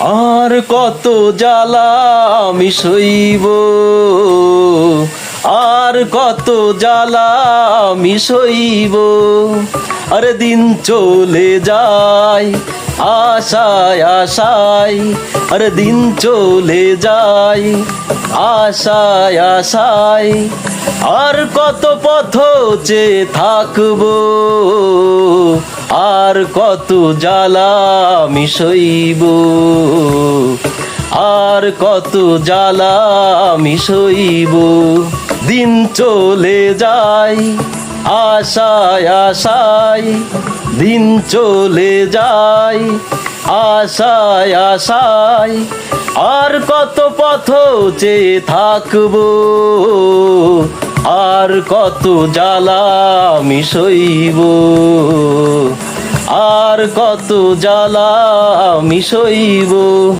আর কত জ্বালা আমি সইব? আর কত জ্বালা আমি সইব? আরে দিন চলে যায়, আশায় আশায়। আরে দিন চলে যায়, আশায় আশায়। আর কত পথ যে থাকব? আর কত জ্বালা আমি সইব আর কত জ্বালা আমি সইব দিন চলে যায়, আশায় আশায়। দিন চলে যায়, আশায় আশায়। আর কত পথ যে থাকব? আর কত জ্বালা আমি সইব আর কত জ্বালা আমি সইব।